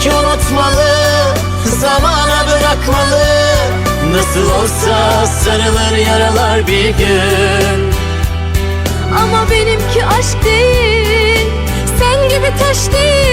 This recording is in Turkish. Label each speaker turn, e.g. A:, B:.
A: ki unutmalı Zamana bırakmalı. Nasıl olsa sarılır yaralar bir gün.
B: Ama benimki aşk değil Sen gibi taş değil